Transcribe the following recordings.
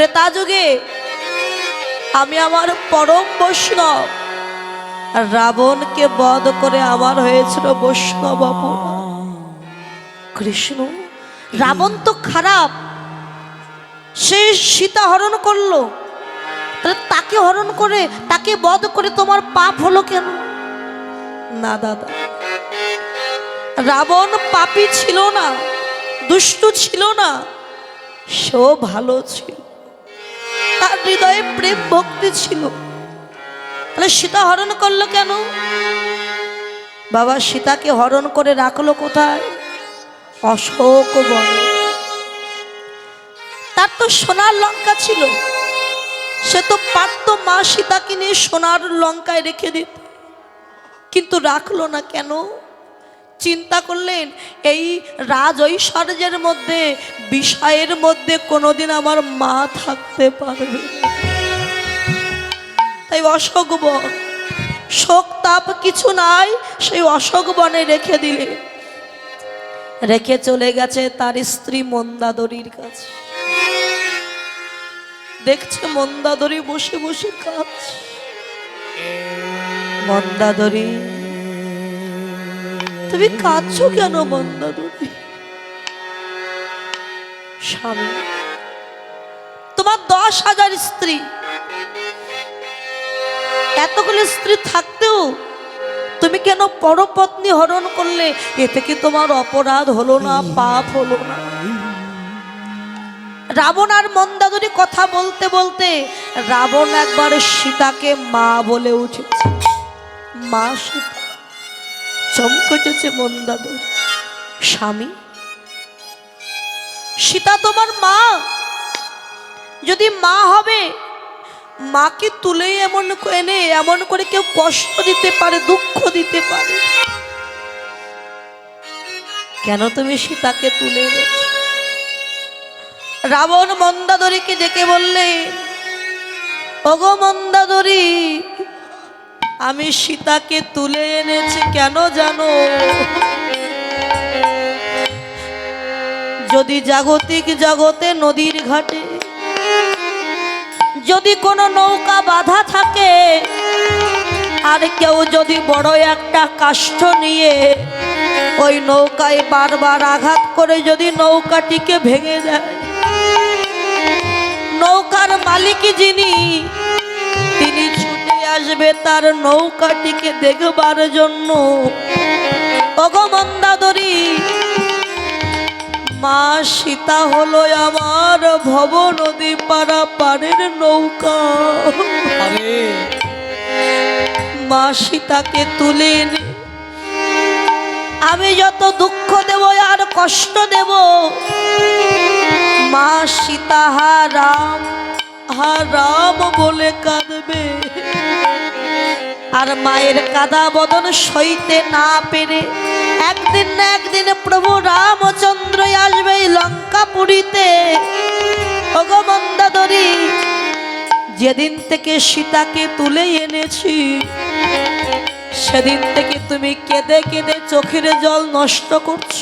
ত্রেতা যুগে, আমি আমার পরম বৈষ্ণব। রাবণকে বধ করে আমার হয়েছিল বৈষ্ণব কৃষ্ণ, রাবণ তো খারাপ। সে সীতা হরণ করল। তাহলে তাকে হরণ করে, তাকে বধ করে তোমার পাপ হলো কেন? না, দাদা। রাবণ পাপী ছিল না, দুষ্টু ছিল না, সেও ভালো ছিল। তার হৃদয়ে প্রেম ভক্তি ছিল। তাহলে সীতা হরণ করল কেন? বাবা সীতাকে হরণ করে রাখল কোথায়? অশোক বনে। তার তো সোনার লঙ্কা ছিল। সে তো পারত মা সীতাকে নিয়ে সোনার লঙ্কায় রেখে দিত। কিন্তু রাখল না কেন? চিন্তা করলেন, এই রাজ ঐশ্বর্যের মধ্যে, বিষয়ের মধ্যে কোনোদিন আমার মা থাকতে পারবে তাই অশোক বন, শোক তাপ কিছু নাই, সেই অশোক বনে রেখে দিলে। রেখে চলে গেছে তার স্ত্রী মন্দাদরির কাছে। দেখছে মন্দাদরি বসে বসে কাঁদছে। মন্দাদরি তুমি কাঁদছো কেন মন্দাদরি স্বামী, তোমার দশ হাজার স্ত্রী। এতগুলো স্ত্রী থাকতেও তুমি কেন পরপত্নী হরণ করলে? এতে কি তোমার অপরাধ হলো না, পাপ হলো না? রাবণ আর মন্দাদরি কথা বলতে বলতে রাবণ একবার সীতাকে মা বলে উঠেছে। মা সীতা। চমকেছে মন্দাদরি স্বামী, সীতা তোমার মা। যদি মা হবে, মাকে তুলেই এমন এনে এমন করে কেউ কষ্ট দিতে পারে, দুঃখ দিতে পারে। কেন তুমি সীতাকে তুলে এনেছ? রাবণ মন্দাদরিকে ডেকে বললে, ওগো মন্দাদরি আমি সীতাকে তুলে এনেছি, কেন জানো? যদি জাগতিক জগতে নদীর ঘাটে, যদি কোনো নৌকা বাধা থাকে, আর কেউ যদি বড় একটা কাষ্ঠ নিয়ে ওই নৌকায় বারবার আঘাত করে যদি নৌকাটিকে ভেঙে দেয়, নৌকার মালিক যিনি আসবে তার নৌকাটিকে দেখবার জন্য। অগমন্দাদরী মা সীতা হলো আমার ভব নদী পাড়া পাড়ের নৌকা। মা সীতাকে তুলে এনে আমি যত দুঃখ দেব আর কষ্ট দেব। মা সীতা হা রাম হা রাম বলে কাঁদবে। আর মায়ের কাদা বদন সইতে না পেরে একদিন না একদিন প্রভু রামচন্দ্র আসবে লঙ্কাপুরীতে। ভগবন্দাদরী যেদিন থেকে সীতাকে তুলে এনেছি, সেদিন থেকে তুমি কেঁদে কেঁদে চোখের জল নষ্ট করছ।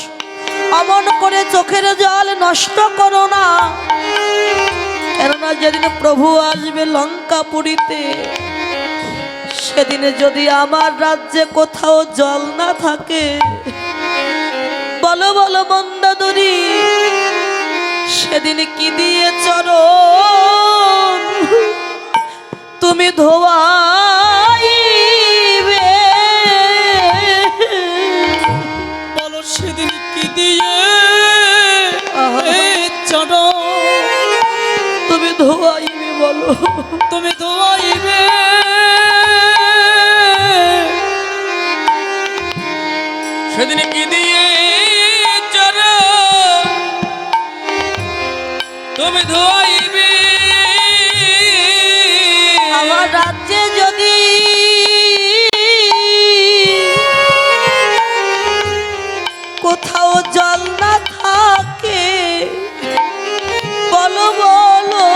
অমন করে চোখের জল নষ্ট করো না। কেননা যেদিন প্রভু আসবে লঙ্কা লঙ্কাপুরীতে সেদিনে যদি আমার রাজ্যে কোথাও জল না থাকে বলো বলো মন্দাদরি সেদিন কি দিয়ে চরণ? তুমি ধোয়াইবে। বলো সেদিন কি দিয়ে। চরণ? তুমি ধোয়াইবে বলো। তুমি সেদিন কি দিয়ে চরণ তুমি ধোয়াইবে। আমার রাজ্যে যদি কোথাও জল না থাকে, বলো বলো,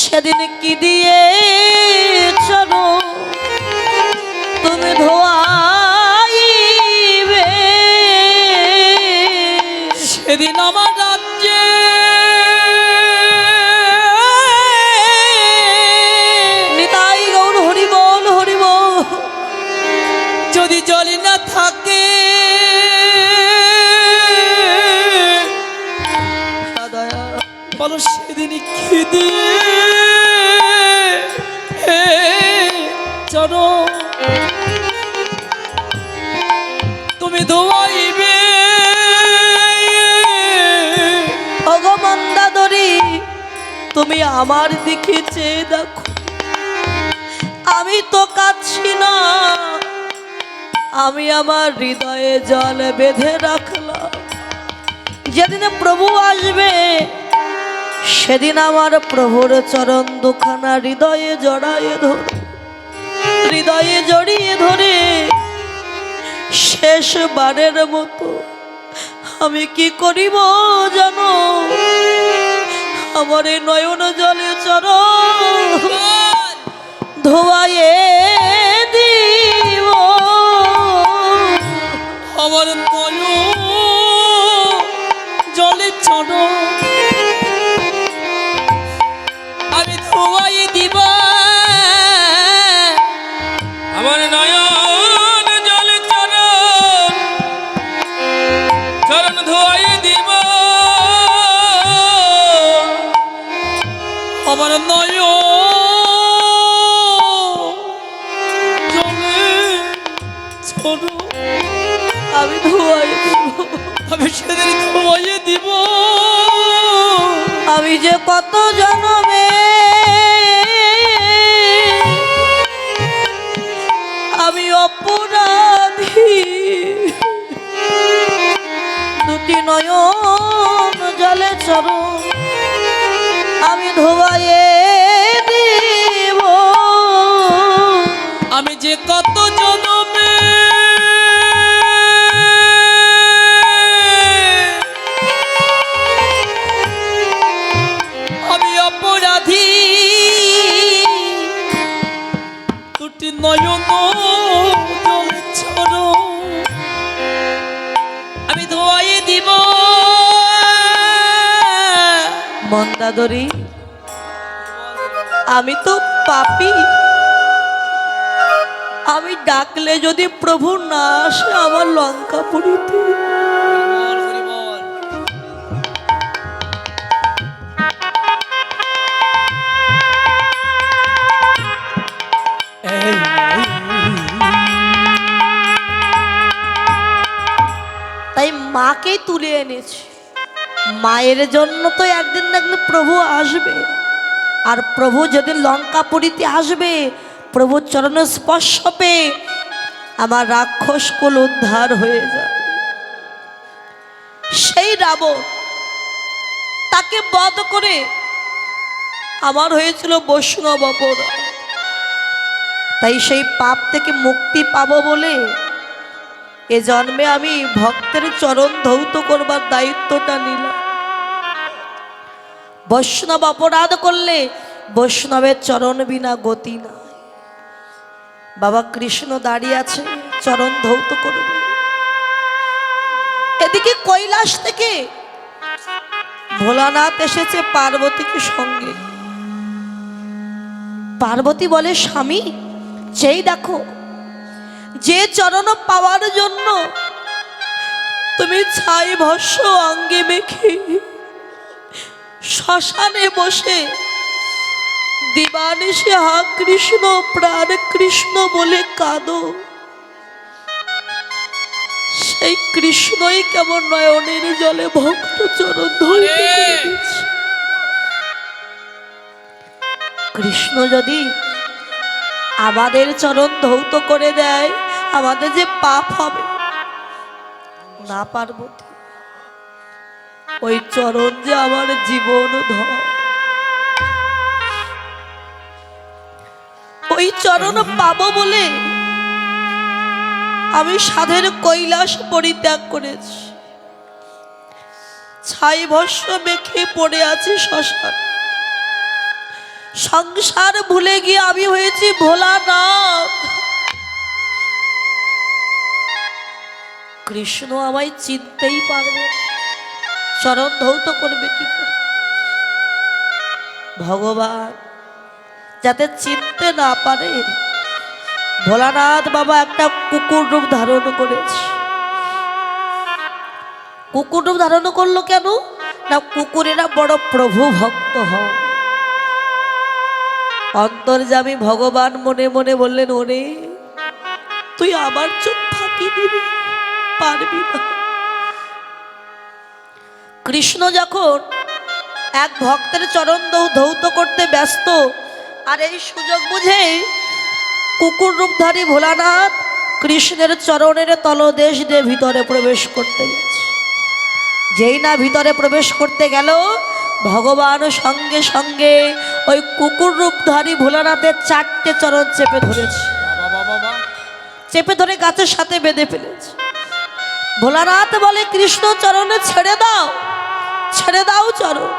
সেদিন কি দিয়ে স্বাধীন আমার রাজ্যে। নিতাই গৌর হরিব হরিব। যদি জলি না থাকে বলো সেদিনই খিদে তুমি আমার দিকে চেয়ে দেখো। আমি তো কাঁদছি না। আমি আমার হৃদয়ে জল বেঁধে রাখলাম। যেদিন প্রভু আসবে, সেদিন আমার প্রভুর চরণ দুখানা হৃদয়ে জড়ায়ে ধর। হৃদয়ে জড়িয়ে ধরে শেষবারের মতো আমি কি করিব জানো? আমার নয়ন জলে চর ধোয়ায়ে দিব চর আমি ধোবাইয়ে দিব। আমি যে কত মন্দাদরি আমি তো পাপি। আমি ডাকলে যদি প্রভু না আসে আমার লঙ্কা পুরীতে তাই মাকেই তুলে এনেছি। মায়ের জন্য তো একদিন না একদিন প্রভু আসবে। আর প্রভু যদি লঙ্কাপুরীতে আসবে, প্রভুর চরণে স্পর্শ পেয়ে আমার রাক্ষস কুল উদ্ধার হয়ে যাবে। সেই রাবণ তাকে বধ করে আমার হয়েছিল বৈষ্ণব অপরাধ। তাই সেই পাপ থেকে মুক্তি পাবো বলে এ জন্মে আমি ভক্তের চরণ ধৌত করবার দায়িত্বটা নিলাম। বৈষ্ণব অপরাধ করলে বৈষ্ণবের চরণ বিনা গতি না বাবা কৃষ্ণ দাঁড়িয়ে আছে, চরণ ধৌত করবে। এদিকে কৈলাস থেকে ভোলানাথ এসেছে পার্বতীকে সঙ্গে। পার্বতী বলে, স্বামী, যেই দেখো যে চরণ পাওয়ার জন্য তুমি ছাই ভস্য অঙ্গে মেখে শ্মশানে বসে দিবানিশে হা কৃষ্ণ প্রাণ কৃষ্ণ বলে কাঁদো। সেই কৃষ্ণই কেমন নয়নের জলে ভক্ত চরণ ধরে কৃষ্ণ যদি আমাদের চরণ ধৌত করে দেয় আমাদের যে পাপ হবে, না পার্বতী ওই চরণ যে আমার জীবন ধর। ওই চরণ পাবো বলে আমি সাধের কৈলাস পরিত্যাগ করেছি। ছাই ভস্য মেখে পড়ে আছি শ্মশান। সংসার ভুলে গিয়ে আমি হয়েছি ভোলা ভোলানাথ। কৃষ্ণ আমায় চিনতেই পারবে। চরণ ধৌত করবে কি করে? ভগবান, যাতে চিনতে না পারে, ভোলানাথ বাবা একটা কুকুর রূপ ধারণ করেছে। কুকুর রূপ ধারণ করল কেন? না, কুকুরেরা বড় প্রভু ভক্ত হয়। অন্তর্জামী ভগবান মনে মনে বললেন, ওরে, তুই আমার চোখ ফাঁকি দিবি? পারবি না। কৃষ্ণ যখন এক ভক্তের চরণ ধৌত করতে ব্যস্ত আর এই সুযোগ বুঝেই কুকুর রূপধারী ভোলানাথ কৃষ্ণের চরণের তলদেশ দিয়ে ভিতরে প্রবেশ করতে গেছে। যেই না ভিতরে প্রবেশ করতে গেল ভগবান সঙ্গে সঙ্গে ওই কুকুর রূপধারী ভোলানাথের চারটে চরণ চেপে ধরেছে। চেপে ধরে গাছের সাথে বেঁধে ফেলেছে। ভোলানাথ বলে, কৃষ্ণ চরণে ছেড়ে দাও ছেড়ে দাও চরণ।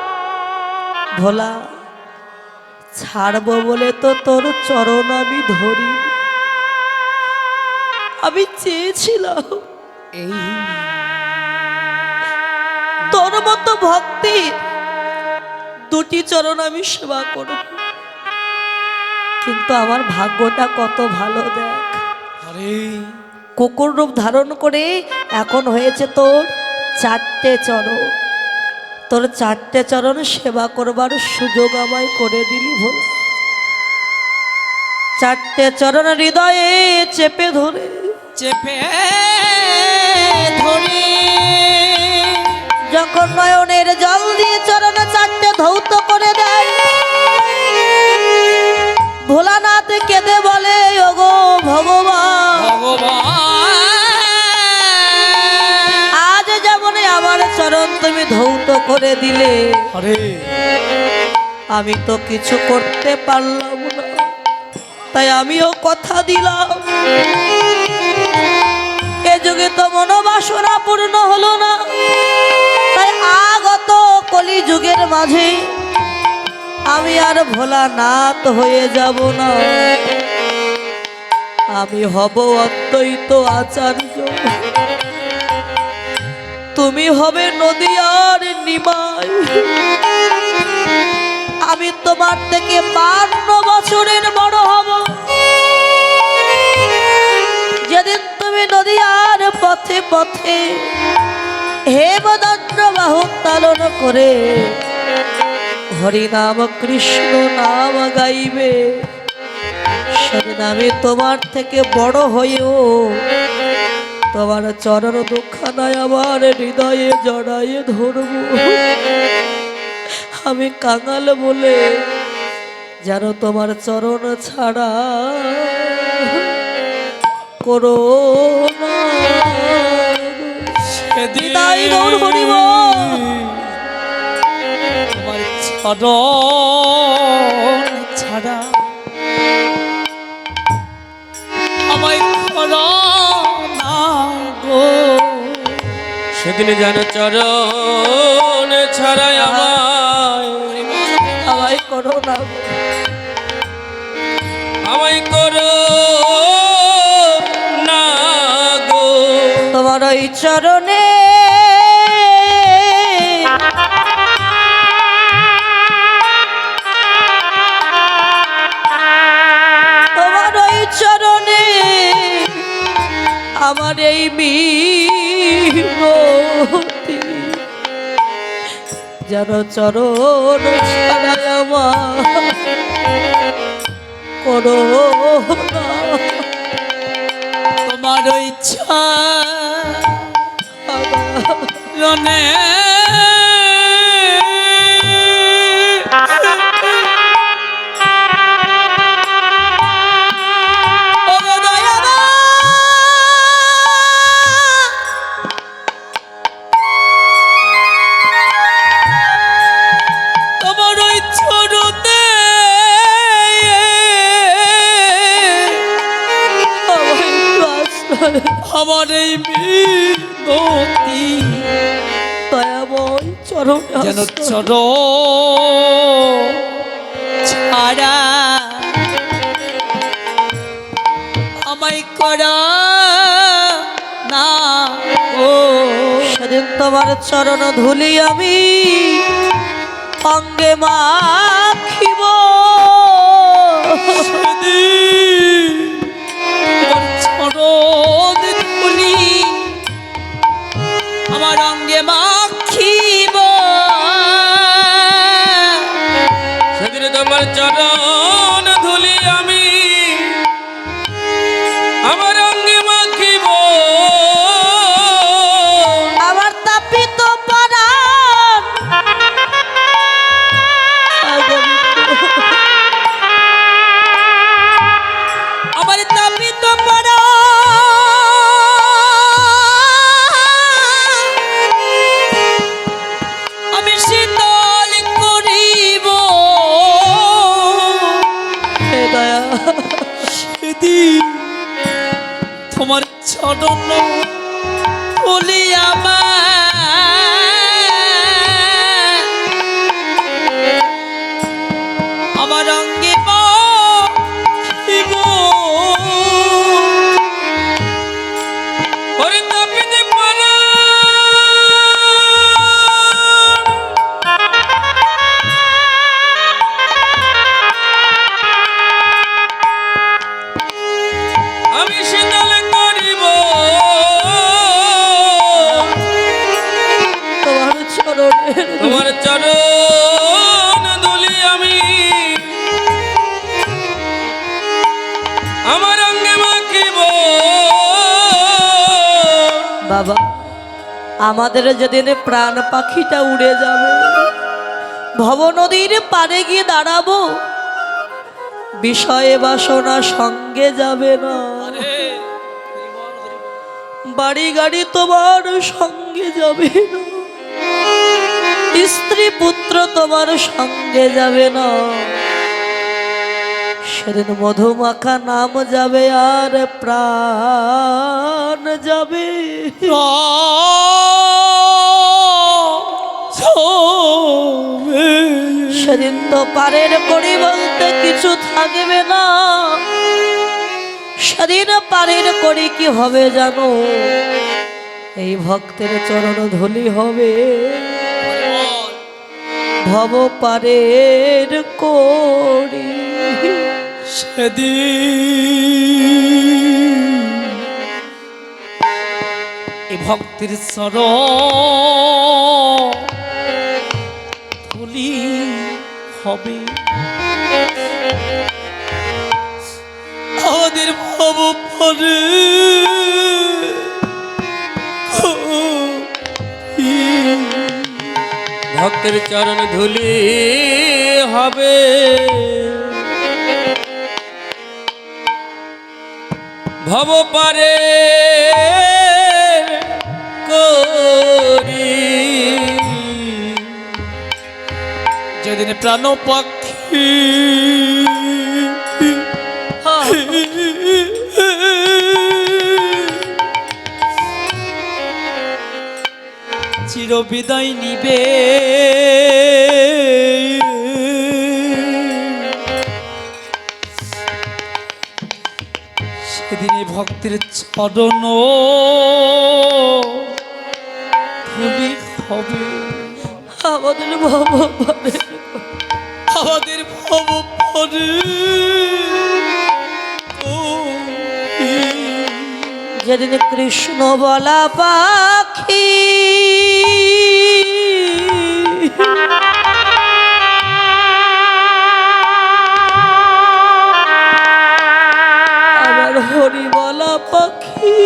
ভোলা, ছাড়বো বলে তো তোর চরণ আমি ধরি। আমি চেয়েছিলাম এই তোর মতো ভক্তি দুটি চরণ আমি সেবা করব। কিন্তু আমার ভাগ্যটা কত ভালো দেখ। আরে। কুকুর রূপ ধারণ করে এখন হয়েছে তোর চারটে চরণ। তোর চারটে চরণ সেবা করবার সুযোগ আমায় করে দিলি ভোল চারটে চরণ হৃদয়ে চেপে ধরে। চেপে ধরে। যখন নয়নের জল দিয়ে চরণ চারটে ধৌত করে দেয় ভোলানাথ কেঁদে বলে ওগো ভগবান ধৌত করে দিলে আমি তো কিছু করতে পারলাম না। তাই আমিও কথা দিলাম। এ যুগে তো মনোবাসনা পূর্ণ হলো না। তাই আগত কলি যুগের মাঝে আমি আর ভোলা নাথ হয়ে যাব না। আমি হব অদ্বৈত আচার্য। তুমি হবে নদীয়ার নিমাই। আমি তোমার থেকে বান্ন বছরের বড় হব। যেদিন তুমি নদীয়ার পথে পথে হেমদণ্ড বাহু তালন করে হরিনাম কৃষ্ণ নাম গাইবে। সেদিন আমি তোমার থেকে বড় হয়েও তোমার চরণ দুঃখানায় আমার হৃদয়ে জড়াইয়ে ধরব। আমি কাঙাল বলে যেন তোমার চরণ ছাড়া করো ছাড়া সেদিন যেন চরণ ছাড়াই আমায় আমায় করো না। আমায় করো না গো। তোমার ওই চরণে আমার এই মিনতি যেন চরণ করো তোমার ইচ্ছা রনে যেন চর ছাড়া। আমায় করা না ও। সেদিন তোমার চরণ ধুলি আমি অঙ্গে মাখিব তোমার আমাদের যেদিন প্রাণ পাখিটা উড়ে যাবে ভব নদীর পাড়ে গিয়ে দাঁড়াবো, বিষয়ে বাসনা সঙ্গে যাবে না। বাড়ি গাড়ি তোমার সঙ্গে যাবে না। স্ত্রী পুত্র তোমার সঙ্গে যাবে না। সেদিন মধুমাখা নাম যাবে আর প্রাণ যাবে। সেদিন তো পারের করি বলতে কিছু থাকবে না। সেদিন পারের করি কি হবে জানো? এই ভক্তের চরণ ধুলি হবে। ভব পারের করি সেদিন এই ভক্তির সর হবে। আমাদের ভব পরে ভক্তের চরণ ধুলি হবে। ভব পারে যেদিন প্রাণ পাখি। চির বিদায় নিবে। সেদিনে ভক্তের চরণ ধুলি হবে। আমাদের পারের আমাদের ভব পরে যেদিন কৃষ্ণ বলা পাখি। আমার হরি বলা পাখি।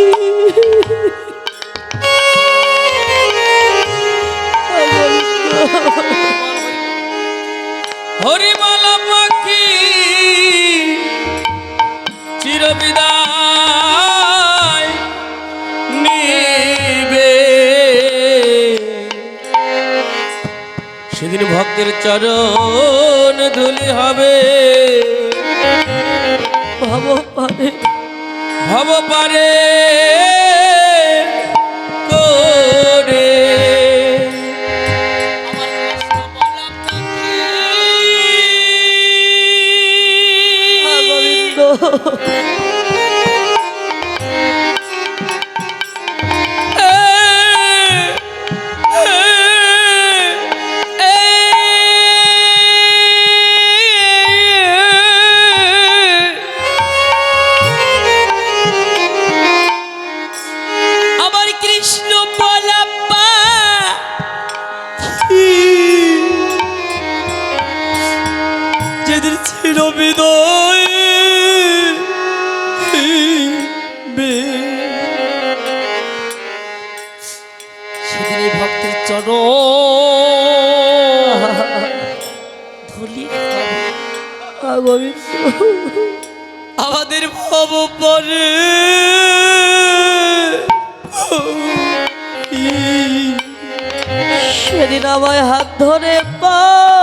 ভক্তের চরণ ধুলি হবে। ভব পারে। ভব পারে করে। আমাদের ভব পরে সেদিন আমায় হাত ধরে পরে